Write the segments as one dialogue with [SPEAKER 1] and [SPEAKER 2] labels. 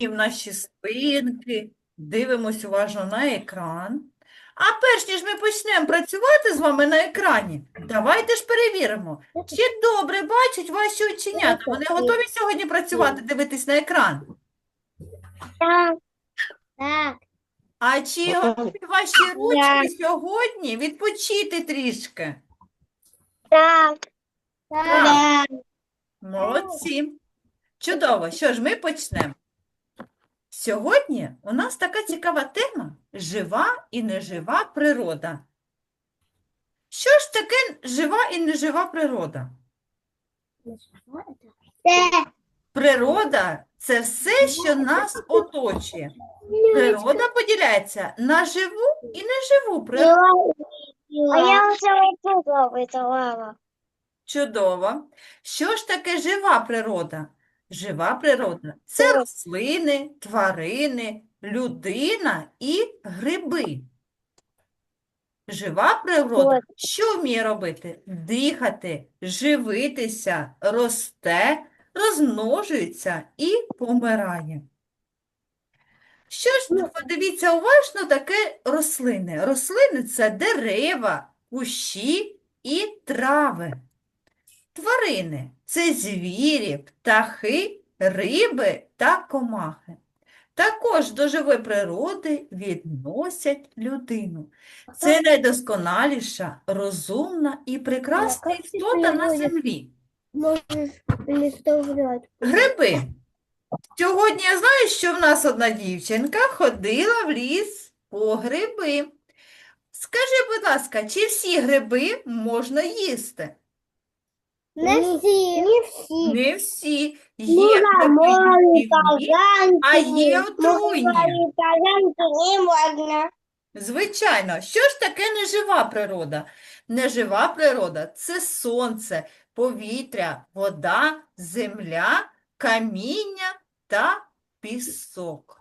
[SPEAKER 1] в наші спинки, дивимось уважно на екран. А перш ніж ми почнемо працювати з вами на екрані, давайте ж перевіримо, чи добре бачать ваші оченята. Вони готові сьогодні працювати, дивитись на екран?
[SPEAKER 2] Так. Так.
[SPEAKER 1] А чи готові ваші ручки сьогодні відпочити трішки?
[SPEAKER 2] Так.
[SPEAKER 1] Так. Молодці. Чудово. Що ж, ми почнемо. Сьогодні у нас така цікава тема – жива і нежива природа. Що ж таке жива і нежива природа? Природа – це все, що нас оточує. Природа поділяється на живу і неживу природу.
[SPEAKER 2] А я вже.
[SPEAKER 1] Чудово. Що ж таке жива природа? Жива природа – це
[SPEAKER 2] Це-
[SPEAKER 1] рослини, тварини, людина і гриби. Жива природа що вміє робити? Дихати, живитися, росте, розмножується і помирає. Що ж, подивіться уважно, таке рослини. Рослини – це дерева, кущі і трави. Тварини – це звірі, птахи, риби та комахи. Також до живої природи відносять людину. Це найдосконаліша, розумна і прекрасна істота на землі. Гриби. Сьогодні я знаю, що в нас одна дівчинка ходила в ліс по гриби. Скажи, будь ласка, чи всі гриби можна їсти?
[SPEAKER 2] Не всі. Не всі.
[SPEAKER 1] Не всі. Є гриби їстівні, а є отруйні.
[SPEAKER 2] не можна.
[SPEAKER 1] Звичайно, що ж таке нежива природа? Нежива природа – це сонце, повітря, вода, земля, каміння та пісок.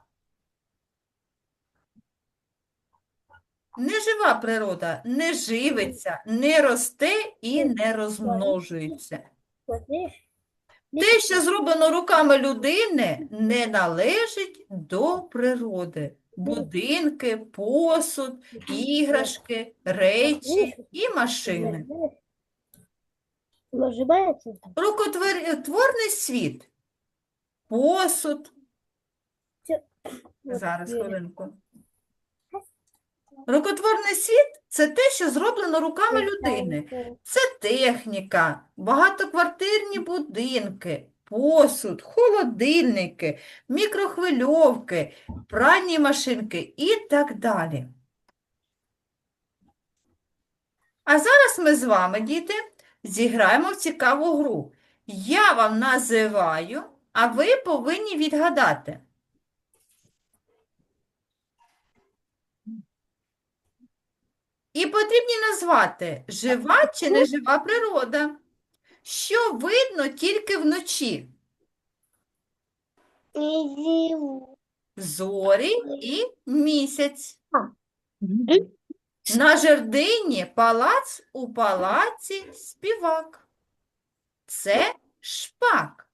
[SPEAKER 1] Нежива природа не живиться, не росте і не розмножується. Те, що зроблено руками людини, не належить до природи. Будинки, посуд, іграшки, речі і машини. Рукотворний світ. Посуд. Зараз, хвилинку. Рукотворний світ – це те, що зроблено руками людини. Це техніка, багатоквартирні будинки, посуд, холодильники, мікрохвильовки, пральні машинки і так далі. А зараз ми з вами, діти, зіграємо в цікаву гру. Я вам називаю, а ви повинні відгадати. І потрібні назвати жива чи нежива природа. Що видно тільки вночі? Зорі і місяць. На жердині палац у палаці співак. Це шпак.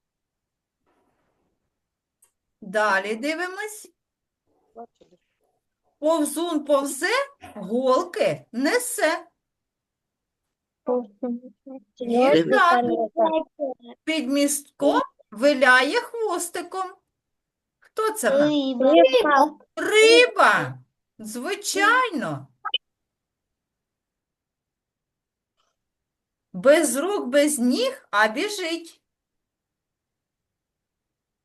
[SPEAKER 1] Далі дивимось. Повзун повзе, голки несе. Їжак під містком виляє хвостиком. Хто це в нас? Риба. Звичайно. Без рук, без ніг, а біжить.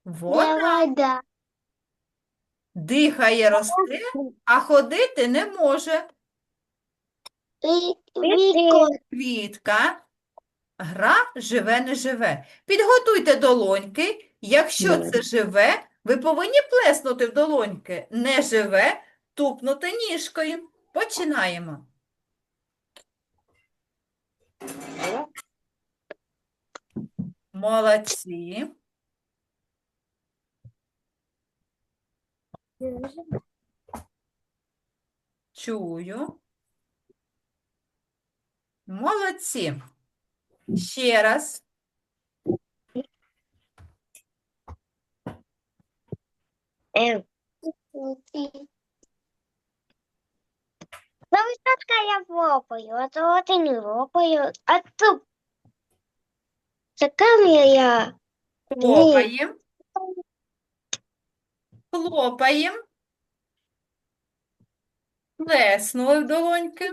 [SPEAKER 1] Вона
[SPEAKER 2] Вода.
[SPEAKER 1] Дихає, росте, а ходити не може. Квітка. Гра живе, не живе. Підготуйте долоньки. Якщо це живе, ви повинні плеснути в долоньки. Не живе, тупнути ніжкою. Починаємо. Молодці. Чую. Молодці. Ще раз.
[SPEAKER 2] Ем. За висотка я лопаю, а то ти не лопаю. А тут така я.
[SPEAKER 1] Хлопаємо. Хлопаємо. Плеснули в долоньки.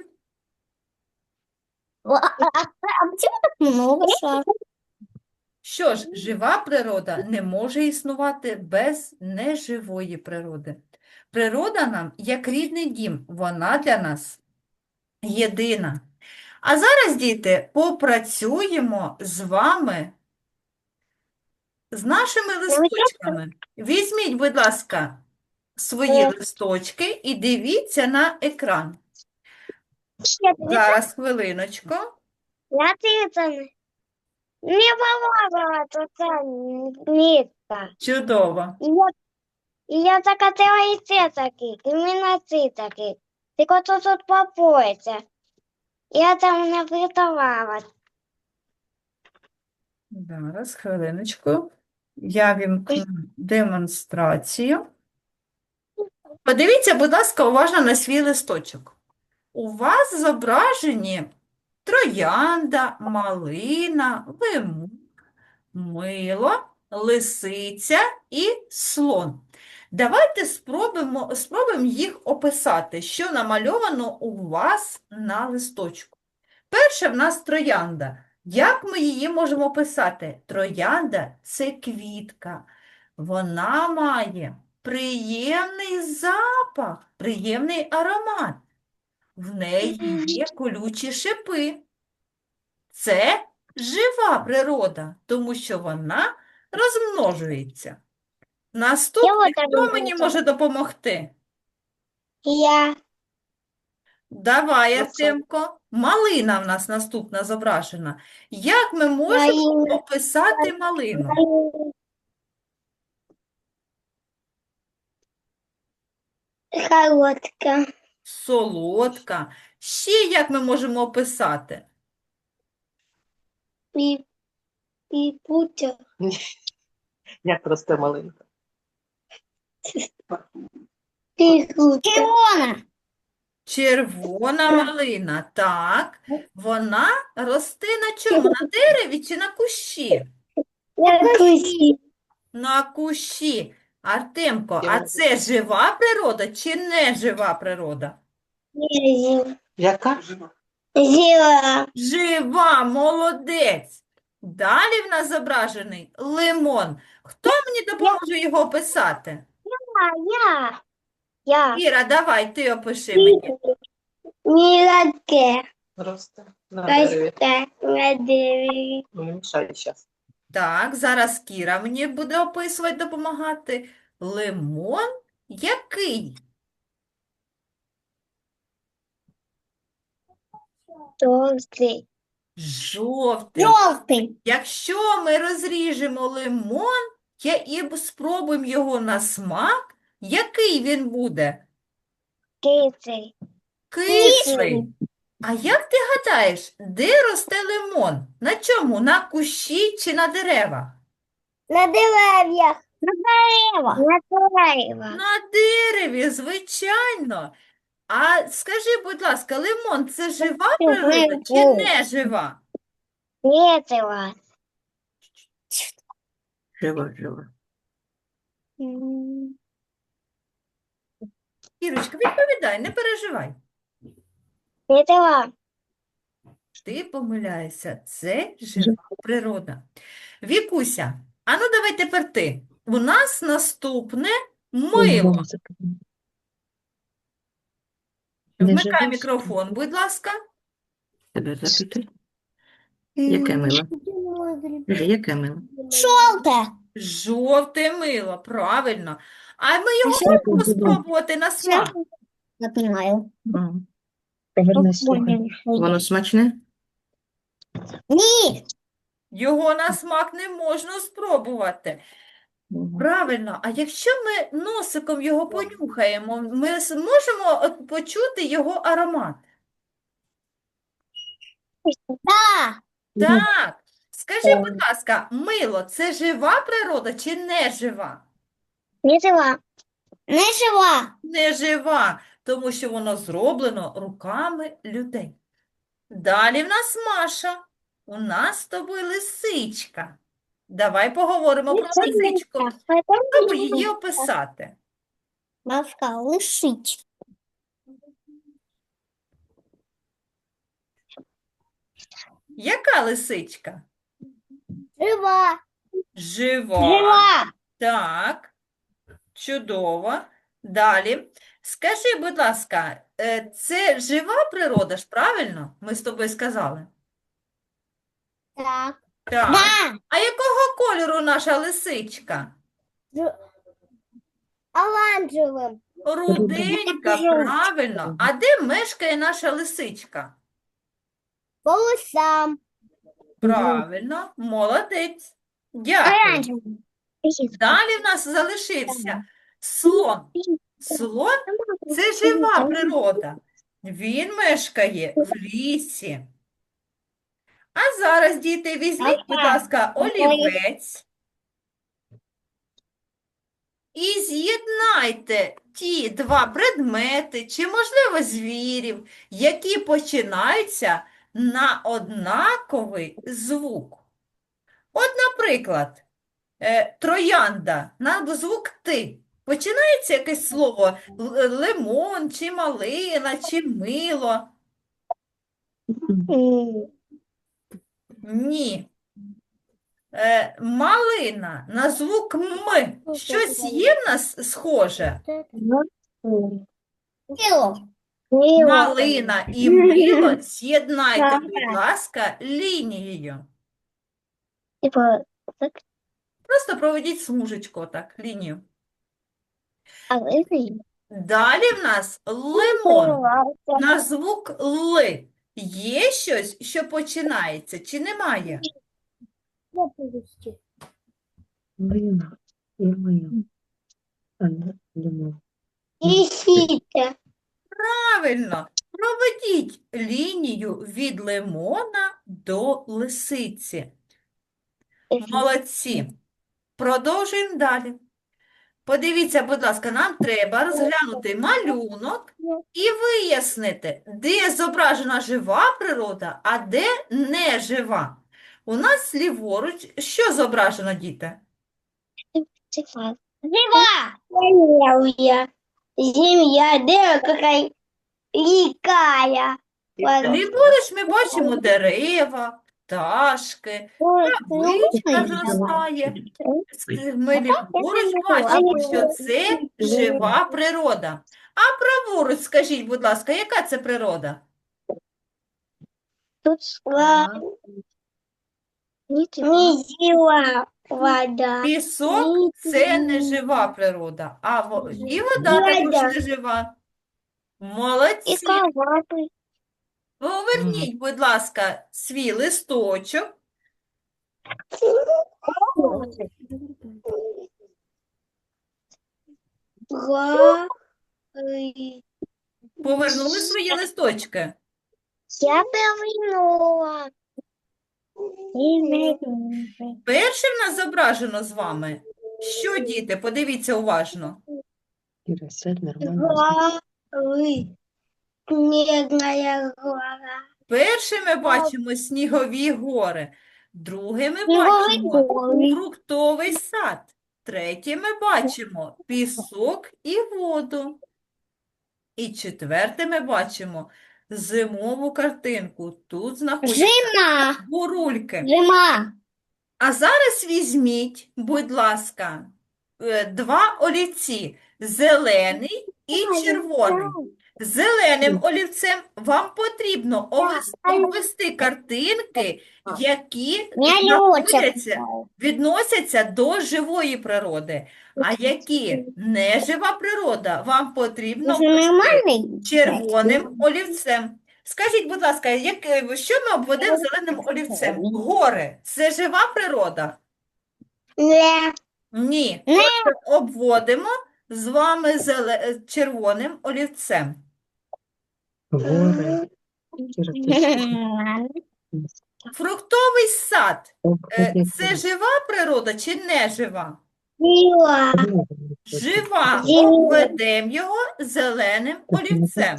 [SPEAKER 2] А почему так много шаров?
[SPEAKER 1] Що ж, жива природа не може існувати без неживої природи. Природа нам як рідний дім, вона для нас єдина. А зараз, діти, попрацюємо з вами з нашими листочками. Візьміть, будь ласка, свої
[SPEAKER 2] Е.
[SPEAKER 1] листочки і дивіться на екран. Зараз, хвилиночку.
[SPEAKER 2] Я ти не то це нитка.
[SPEAKER 1] Чудово.
[SPEAKER 2] І я, закатила і це такий, і мене ці такий. Тільки то тут попоється. Я там не врятувала.
[SPEAKER 1] Зараз, хвилиночку. Я вімкну демонстрацію. Подивіться, будь ласка, уважно на свій листочок. У вас зображені троянда, малина, лимон, мило, лисиця і слон. Давайте спробуємо, спробуємо їх описати, що намальовано у вас на листочку. Перше в нас троянда. Як ми її можемо описати? Троянда – це квітка. Вона має приємний запах, приємний аромат. В неї є колючі шипи. Це жива природа, тому що вона розмножується. Наступний, хто мені може допомогти?
[SPEAKER 2] Я
[SPEAKER 1] Давай. Артемко. Малина в нас наступна зображена. Як ми можемо
[SPEAKER 2] Малина.
[SPEAKER 1] описати малину?
[SPEAKER 2] Холодка.
[SPEAKER 1] Солодка. Ще як ми можемо описати?
[SPEAKER 2] І, і путя.
[SPEAKER 3] Як росте малинка?
[SPEAKER 2] Червона.
[SPEAKER 1] Червона малина. Так, вона росте на чому? На дереві чи на кущі? На кущі. Артемко, а це жива природа чи не жива природа?
[SPEAKER 3] Яка?
[SPEAKER 2] Зіла.
[SPEAKER 1] Жива, молодець. Далі в нас зображений лимон. Хто мені допоможе його описати?
[SPEAKER 2] Я. Я.
[SPEAKER 1] Іра, давай, ти опиши мені.
[SPEAKER 2] Міладке.
[SPEAKER 3] Росте на дереві.
[SPEAKER 2] Костя. На дереві.
[SPEAKER 3] Ну, мішай зараз.
[SPEAKER 1] Так, зараз Кіра мені буде описувати, допомагати. Лимон який?
[SPEAKER 2] Толстий.
[SPEAKER 1] Жовтий.
[SPEAKER 2] Жовтий.
[SPEAKER 1] Якщо ми розріжемо лимон я і спробуємо його на смак, який він буде?
[SPEAKER 2] Кицей.
[SPEAKER 1] Кислий. А як ти гадаєш, де росте лимон? На чому? На кущі чи на деревах?
[SPEAKER 2] На дерев'ях. На деревах. На деревах.
[SPEAKER 1] На дереві, звичайно. А скажи, будь ласка, лимон це жива природа чи не жива?
[SPEAKER 2] Ні, це вас.
[SPEAKER 3] Жива, жива.
[SPEAKER 1] Кірочка, відповідай, не переживай.
[SPEAKER 2] Не.
[SPEAKER 1] Ти помиляєшся, це жива природа. Вікуся, а ну давай тепер ти. У нас наступне мило. Вмикай мікрофон, будь ласка.
[SPEAKER 3] Тебе запити? Яке мило? Яке мило?
[SPEAKER 2] Жовте.
[SPEAKER 1] Жовте мило, правильно. А ми його
[SPEAKER 3] що
[SPEAKER 1] можемо
[SPEAKER 3] це
[SPEAKER 1] спробувати на смак.
[SPEAKER 2] Не понимаю.
[SPEAKER 3] Слухай. Воно смачне?
[SPEAKER 2] Ні.
[SPEAKER 1] Його на смак не можна спробувати. Правильно, а якщо ми носиком його понюхаємо, ми зможемо от почути його аромат?
[SPEAKER 2] Так.
[SPEAKER 1] Так. Скажи, будь ласка, мило це жива природа чи не жива?
[SPEAKER 2] Не жива. Не жива.
[SPEAKER 1] Не жива, тому що воно зроблено руками людей. Далі в нас Маша. У нас з тобою лисичка. Давай поговоримо про лисичку. Спробуй її описати.
[SPEAKER 2] Маска, лисичка.
[SPEAKER 1] Яка лисичка?
[SPEAKER 2] Жива.
[SPEAKER 1] Жива.
[SPEAKER 2] Жива.
[SPEAKER 1] Так, чудово. Далі. Скажи, будь ласка, е, це жива природа ж, правильно? Ми з тобою сказали.
[SPEAKER 2] Так.
[SPEAKER 1] Так.
[SPEAKER 2] Да.
[SPEAKER 1] А якого кольору наша лисичка?
[SPEAKER 2] Оранжевым.
[SPEAKER 1] Руденька, правильно. А де мешкає наша лисичка?
[SPEAKER 2] Волосам.
[SPEAKER 1] Правильно, молодець. Дякую.
[SPEAKER 2] Оранжевым.
[SPEAKER 1] Далі в нас залишився слон. Слон – це жива природа. Він мешкає в лісі. А зараз, діти, візьміть, будь ласка, олівець і з'єднайте ті два предмети чи, можливо, звірів, які починаються на однаковий звук. От, наприклад, троянда на звук «ти». Починається якесь слово лимон, чи малина, чи мило. Ні. Е, малина на звук М. Щось є в нас схоже?
[SPEAKER 2] Кило.
[SPEAKER 1] Малина і мило з'єднайте, будь ласка, лінією. Просто проведіть смужечку, так, лінію.
[SPEAKER 2] а
[SPEAKER 1] Далі в нас лимон на звук Л. Є щось, що починається, чи немає?
[SPEAKER 3] Лина. Лимон. Лимон.
[SPEAKER 1] Правильно, проведіть лінію від лимона до лисиці. Молодці. Продовжуємо далі. Подивіться, будь ласка, нам треба розглянути малюнок і вияснити, де зображена жива природа, а де не жива. У нас ліворуч що зображено, діти?
[SPEAKER 2] Жива. Земля. Земля, да, какая ликая.
[SPEAKER 1] Ліворуч ми бачимо дерева, пташки, травичка зростає. Ми ліворуч бачимо, що це жива природа. А праворуч, скажіть, будь ласка, яка це природа?
[SPEAKER 2] Тут не жила вода.
[SPEAKER 1] Пісок – це не жива природа, а і вода також не жива. Молодці.
[SPEAKER 2] коваты.
[SPEAKER 1] Поверніть, будь ласка, свій листочок. Повернули свої листочки.
[SPEAKER 2] Я повернула.
[SPEAKER 1] Перше в нас зображено з вами. Що, діти? Подивіться уважно.
[SPEAKER 3] Кира, сядь нормально.
[SPEAKER 2] Снежная гора.
[SPEAKER 1] Перше ми бачимо снігові гори. Друге ми
[SPEAKER 2] Снігові
[SPEAKER 1] бачимо
[SPEAKER 2] гори.
[SPEAKER 1] фруктовий сад. Третє ми бачимо пісок і воду. І четверте ми бачимо зимову картинку. Тут знаходяться
[SPEAKER 2] Зима.
[SPEAKER 1] бурульки.
[SPEAKER 2] Зима.
[SPEAKER 1] А зараз візьміть, будь ласка, е, два олівці – зелений і червоний. Зеленим олівцем вам потрібно овес- обвести картинки, які знаходяться, відносяться до живої природи. А які не жива природа, вам потрібно червоним олівцем. Скажіть, будь ласка, як, е, що ми обведемо зеленим олівцем? Гори – це жива природа? Ні.
[SPEAKER 2] Не.
[SPEAKER 1] Обводимо з вами зеле... е, червоним олівцем. Фруктовий сад е, це жива природа чи не жива? Жива.
[SPEAKER 2] Зіла.
[SPEAKER 1] Обведемо його зеленим олівцем.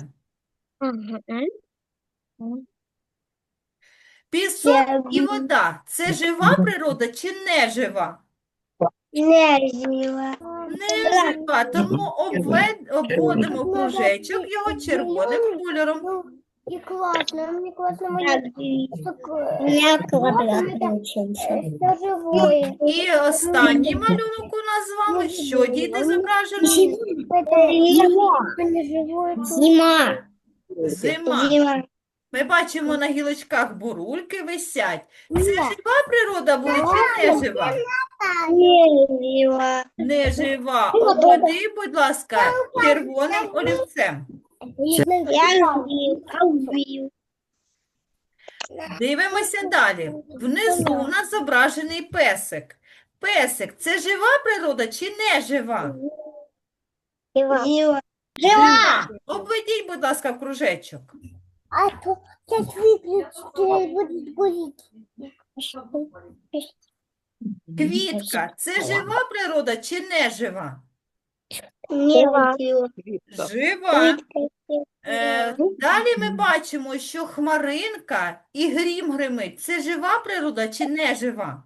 [SPEAKER 1] Пісок і вода – це жива природа чи не жива?
[SPEAKER 2] Не зіла.
[SPEAKER 1] Не жива, тому обвед... обводимо кружечок його червоним кольором.
[SPEAKER 4] И классно, мне классно, мне
[SPEAKER 2] Я квадрат получився.
[SPEAKER 4] это живое.
[SPEAKER 1] І останній малюнок у нас з вами. Що діти зображено?
[SPEAKER 4] Это не живое.
[SPEAKER 2] Зима.
[SPEAKER 1] Зима.
[SPEAKER 2] Зима.
[SPEAKER 1] Ми бачимо на гілочках бурульки висять. Це жива природа буде чи не жива?
[SPEAKER 2] Не
[SPEAKER 1] жива. Обведи, будь ласка, червоним олівцем. Дивимося далі. Внизу у нас зображений песик. Песик – це жива природа чи не жива?
[SPEAKER 2] Зіла.
[SPEAKER 1] Жива. Обведіть, будь ласка, в кружечок.
[SPEAKER 4] А то сейчас выключите будет курить.
[SPEAKER 1] Квітка – це жива природа чи не жива?
[SPEAKER 2] Не.
[SPEAKER 1] Жива. Е, далі ми бачимо, що хмаринка і грім гримить. Це жива природа чи не жива?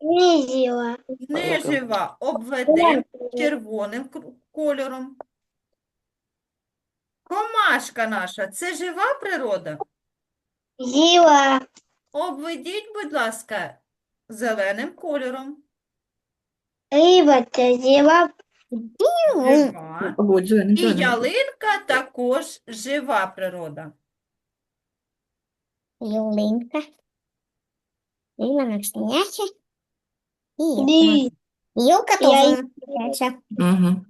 [SPEAKER 2] Не зіла.
[SPEAKER 1] Не жива. Обведемо червоним кольором. Комашка наша – це жива природа?
[SPEAKER 2] Зіла.
[SPEAKER 1] Обведіть, будь ласка, зеленим кольором.
[SPEAKER 2] Риба це зіла.
[SPEAKER 1] Жива. І ялинка також жива природа.
[SPEAKER 2] Ялинка. Риба настояща. І Ні. Юлка настояща.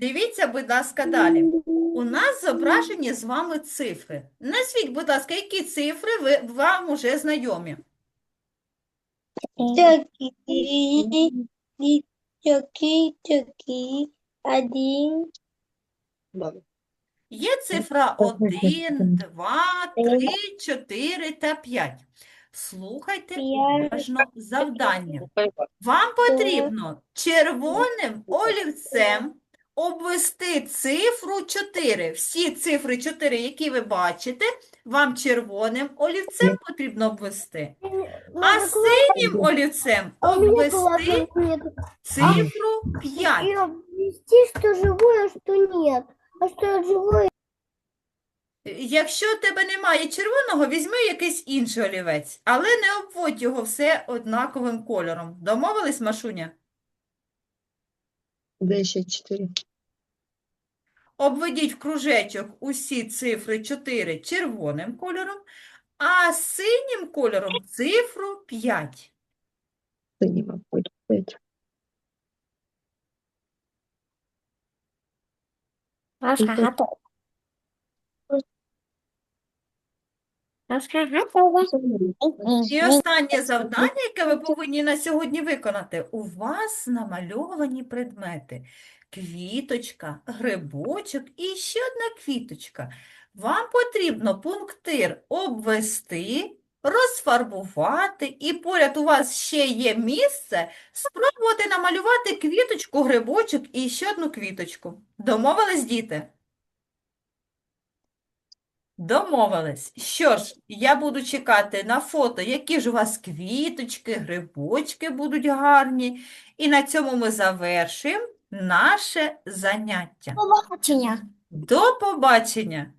[SPEAKER 1] Дивіться, будь ласка, далі. У нас зображені з вами цифри. Назвіть, будь ласка, які цифри ви, вам уже знайомі?
[SPEAKER 2] Такі, такі, такі. Один.
[SPEAKER 1] Є цифра 1, 2, 3, 4 та 5. Слухайте уважно завдання. Вам потрібно червоним олівцем обвести цифру 4. Всі цифри 4, які ви бачите, вам червоним олівцем потрібно обвести. А синім олівцем
[SPEAKER 4] у
[SPEAKER 1] обвести цифру 5.
[SPEAKER 4] И обвести, что живое, что нет. А что живое,
[SPEAKER 1] Якщо в тебе немає червоного, візьми якийсь інший олівець, але не обводь його все однаковим кольором. Домовились, Машуня?
[SPEAKER 3] Де ще чотири?
[SPEAKER 1] Обведіть в кружечок усі цифри 4 червоним кольором, а синім кольором цифру 5.
[SPEAKER 3] Синім мабуть, п'ять.
[SPEAKER 2] Паска готова.
[SPEAKER 1] І останнє завдання, яке ви повинні на сьогодні виконати. У вас намальовані предмети. Квіточка, грибочок і ще одна квіточка. Вам потрібно пунктир обвести, розфарбувати, і поряд у вас ще є місце спробувати намалювати квіточку, грибочок і ще одну квіточку. Домовились, діти? Домовились. Що ж, я буду чекати на фото, які ж у вас квіточки, грибочки будуть гарні. І на цьому ми завершимо наше заняття.
[SPEAKER 2] Побачення.
[SPEAKER 1] До побачення!